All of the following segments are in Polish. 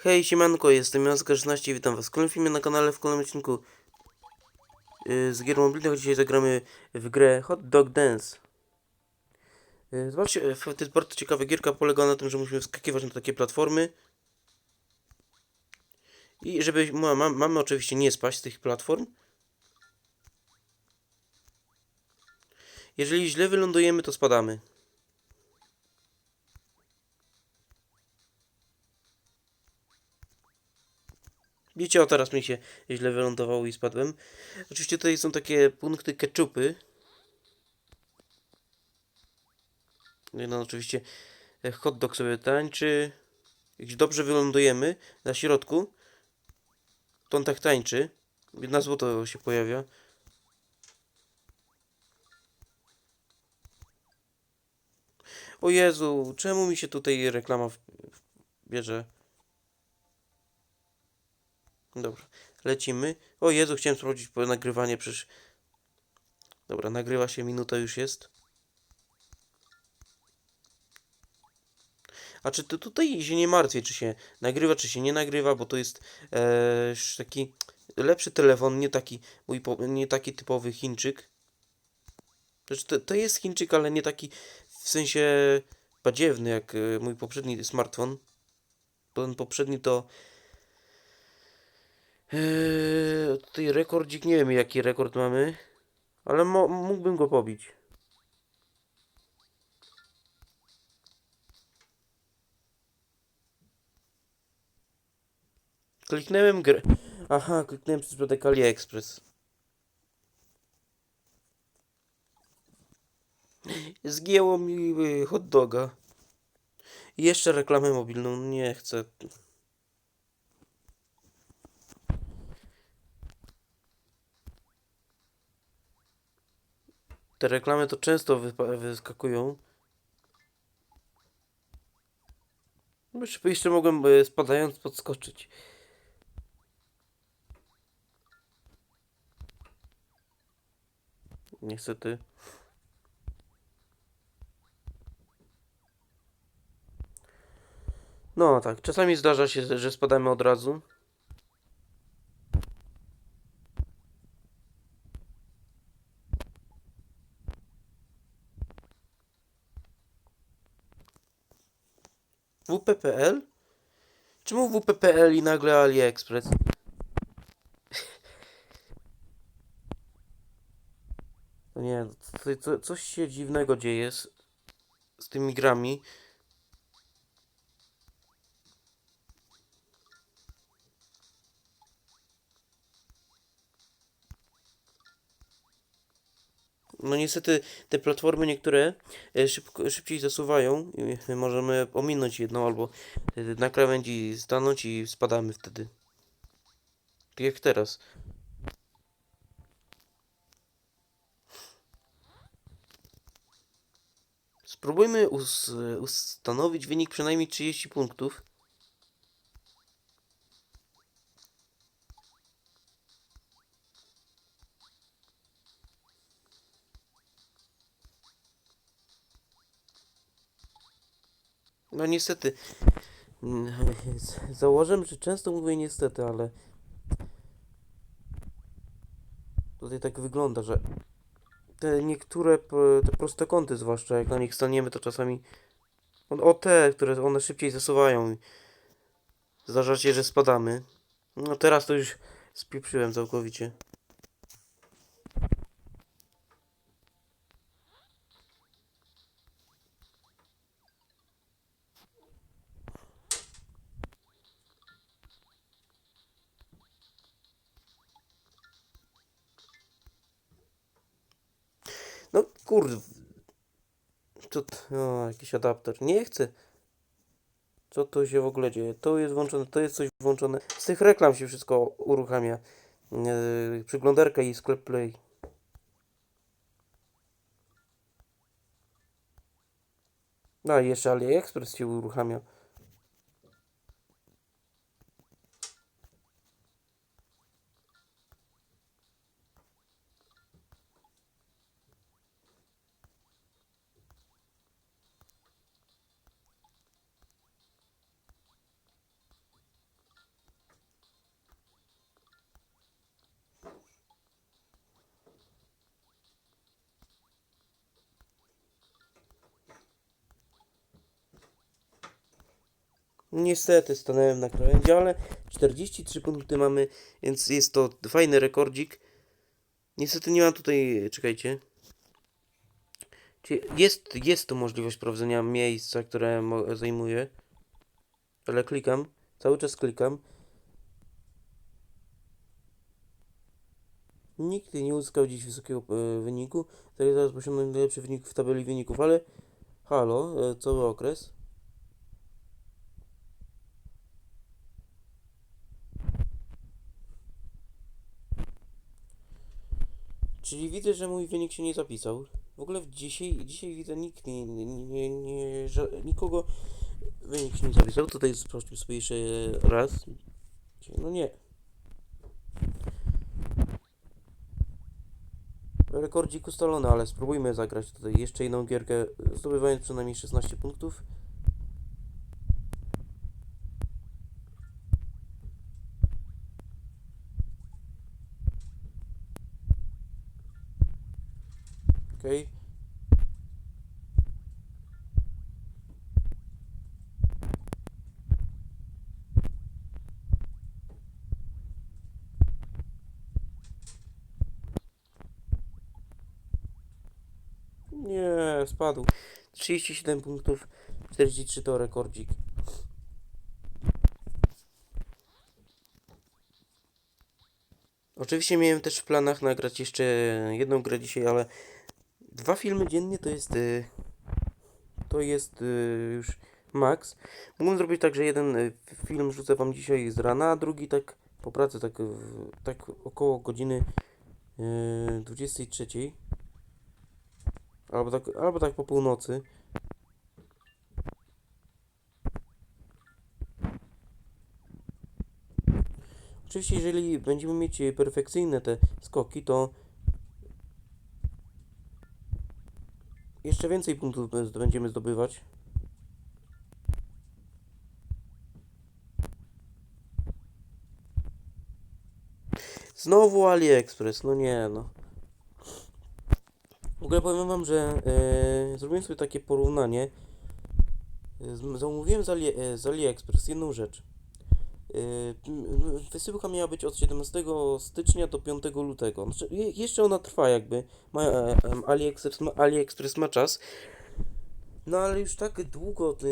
Hej, siemanko, jestem Jacek16 witam was w kolejnym filmie na kanale, w kolejnym odcinku yy, z gier mobilnych. Dzisiaj zagramy w grę Hot Dog Dance. Yy, Zobaczcie, to jest bardzo ciekawa gierka, polega na tym, że musimy wskakiwać na takie platformy. I żeby, ma, ma, mamy oczywiście nie spaść z tych platform. Jeżeli źle wylądujemy, to spadamy. Widzicie, o teraz mi się źle wylądowało i spadłem. Oczywiście tutaj są takie punkty ketchupy. No oczywiście e, hot dog sobie tańczy. Jak dobrze wylądujemy na środku, to on tak tańczy. Na złoto się pojawia. O Jezu, czemu mi się tutaj reklama bierze? Dobra, lecimy. O Jezu, chciałem sprawdzić po nagrywanie, przecież... Dobra, nagrywa się, minuta już jest. A czy to tutaj się nie martwię, czy się nagrywa, czy się nie nagrywa, bo to jest e, taki lepszy telefon, nie taki mój nie taki typowy Chińczyk. Znaczy, to, to jest Chińczyk, ale nie taki w sensie badziewny jak e, mój poprzedni smartfon. Ten poprzedni to Eee, tutaj rekordzik, nie wiem jaki rekord mamy, ale mógłbym go pobić. Kliknąłem grę. Aha, kliknąłem przez przypadek AliExpress. Zgięło mi y, hot doga. I jeszcze reklamę mobilną. Nie chcę. Te reklamy to często wyskakują. Jeszcze, jeszcze mogłem e, spadając podskoczyć. Niestety. No tak, czasami zdarza się, że spadamy od razu. WP.pl? Czemu WP.pl i nagle AliExpress? No nie, co, co, coś się dziwnego dzieje z, z tymi grami. No niestety te platformy niektóre e, szybko, szybciej zasuwają i my możemy ominąć jedną albo e, na krawędzi stanąć i spadamy wtedy. Tak jak teraz. Spróbujmy us ustanowić wynik przynajmniej 30 punktów. No niestety. Mm, Założę, że często mówię niestety, ale tutaj tak wygląda, że te niektóre te proste kąty zwłaszcza jak na nich staniemy to czasami o te, które one szybciej zasuwają zdarza się, że spadamy. No teraz to już spieprzyłem całkowicie. No kurde. Co t- o, jakiś adapter. Nie chcę. Co tu się w ogóle dzieje? To jest włączone, to jest coś włączone. Z tych reklam się wszystko uruchamia. Yy, przyglądarka i sklep Play. No i jeszcze AliExpress się uruchamia. Niestety stanąłem na krawędzi, ale 43 punkty mamy, więc jest to fajny rekordzik. Niestety nie mam tutaj, czekajcie. Jest, jest tu możliwość sprawdzenia miejsca, które zajmuję. Ale klikam, cały czas klikam. Nikt nie uzyskał dziś wysokiego e, wyniku. Tak jak teraz osiągnął najlepszy wynik w tabeli wyników, ale halo, e, cały okres. Czyli widzę, że mój wynik się nie zapisał. W ogóle w dzisiaj, dzisiaj widzę nikt nie, nie, nie, nie że nikogo wynik się nie zapisał. Tutaj sprawdźmy sobie jeszcze raz. No nie. Rekordzik ustalony, ale spróbujmy zagrać tutaj jeszcze jedną gierkę, zdobywając przynajmniej 16 punktów. Nie, spadł. 37 punktów, 43 to rekordzik. Oczywiście miałem też w planach nagrać jeszcze jedną grę dzisiaj, ale dwa filmy dziennie to jest y, to jest y, już maks. Mógłbym zrobić tak, że jeden y, film rzucę wam dzisiaj z rana, a drugi tak po pracy, tak, tak około godziny y, 23. Albo tak, albo tak po północy. Oczywiście, jeżeli będziemy mieć perfekcyjne te skoki, to jeszcze więcej punktów będziemy zdobywać. Znowu AliExpress, no nie no. W ogóle powiem wam, że e, zrobiłem sobie takie porównanie. E, Zamówiłem z, Ali, e, z AliExpress jedną rzecz. E, Wysyłka miała być od 17 stycznia do 5 lutego. Znaczy, je- jeszcze ona trwa jakby. Ma, e, AliExpress, ma, AliExpress ma czas. No ale już tak długo e,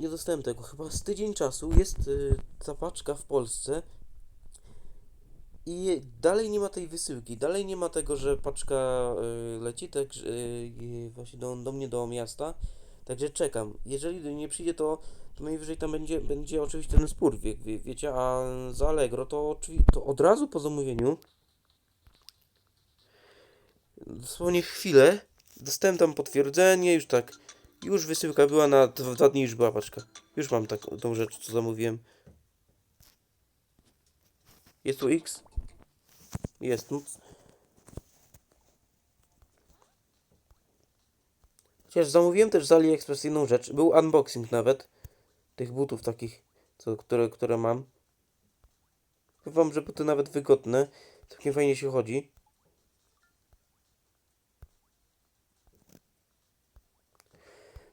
nie dostałem tego. Chyba z tydzień czasu jest e, ta paczka w Polsce. I dalej nie ma tej wysyłki, dalej nie ma tego, że paczka y, leci tak że, y, właśnie do, do mnie do miasta. Także czekam. Jeżeli nie przyjdzie, to, to najwyżej tam będzie, będzie oczywiście ten spór, wie, wie, wiecie, a za Allegro to, to od razu po zamówieniu, dosłownie chwilę, dostałem tam potwierdzenie, już tak, już wysyłka była na dwa, dwa dni, już była paczka. Już mam tak, tą rzecz, co zamówiłem. Jest tu X? Jest. No. Chociaż zamówiłem też z AliExpress inną rzecz. Był unboxing nawet. Tych butów takich, co, które, które mam. Wam, że buty nawet wygodne. Całkiem fajnie się chodzi.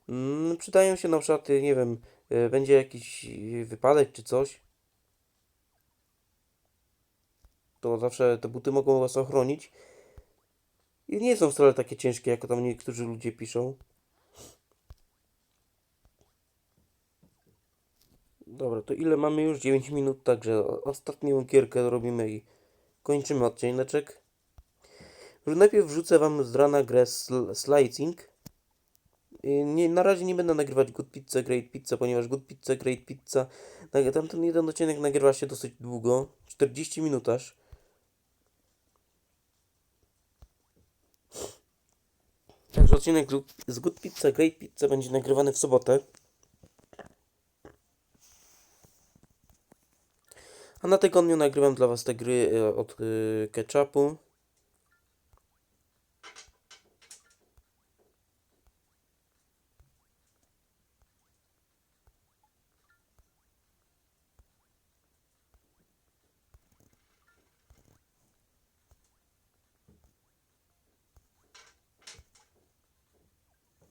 Mm, przydają się na przykład, nie wiem, y, będzie jakiś wypadek czy coś. To zawsze te buty mogą was ochronić. I nie są wcale takie ciężkie, jak tam niektórzy ludzie piszą. Dobra, to ile mamy już? 9 minut, także ostatnią gierkę robimy i kończymy odcineczek. Już Najpierw wrzucę wam z rana grę sl Slicing. Nie, na razie nie będę nagrywać Good Pizza, Great Pizza, ponieważ Good Pizza, Great Pizza, tamten jeden odcinek nagrywa się dosyć długo, 40 minut aż. Także odcinek z- Good Pizza, Great Pizza będzie nagrywany w sobotę. A na tygodniu nagrywam dla Was te gry e, od y, Ketchupu.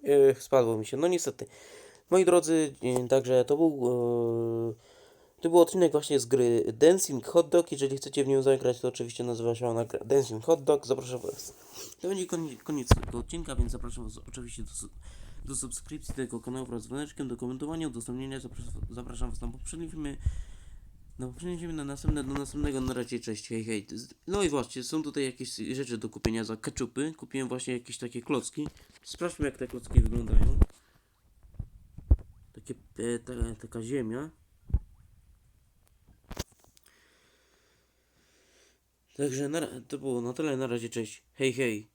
Ech, spadło mi się, no niestety. Moi drodzy, e, także to był, e, to był odcinek właśnie z gry Dancing Hot Dog. Jeżeli chcecie w nią zagrać, to oczywiście nazywa się ona Dancing Hot Dog. Zapraszam Was. To będzie koniec, tego odcinka, więc zapraszam Was oczywiście do, do subskrypcji tego kanału wraz z dzwoneczkiem, do komentowania, udostępnienia. Zapraszam, zapraszam Was na poprzednie filmy. No, przeniesiemy na następne, do następnego. Na razie, cześć, hej, hej. No i właśnie, są tutaj jakieś rzeczy do kupienia za keczupy. Kupiłem właśnie jakieś takie klocki. Sprawdźmy, jak te klocki wyglądają. Takie, e, ta, taka ziemia. Także na, to było na tyle. Na razie, cześć, hej, hej.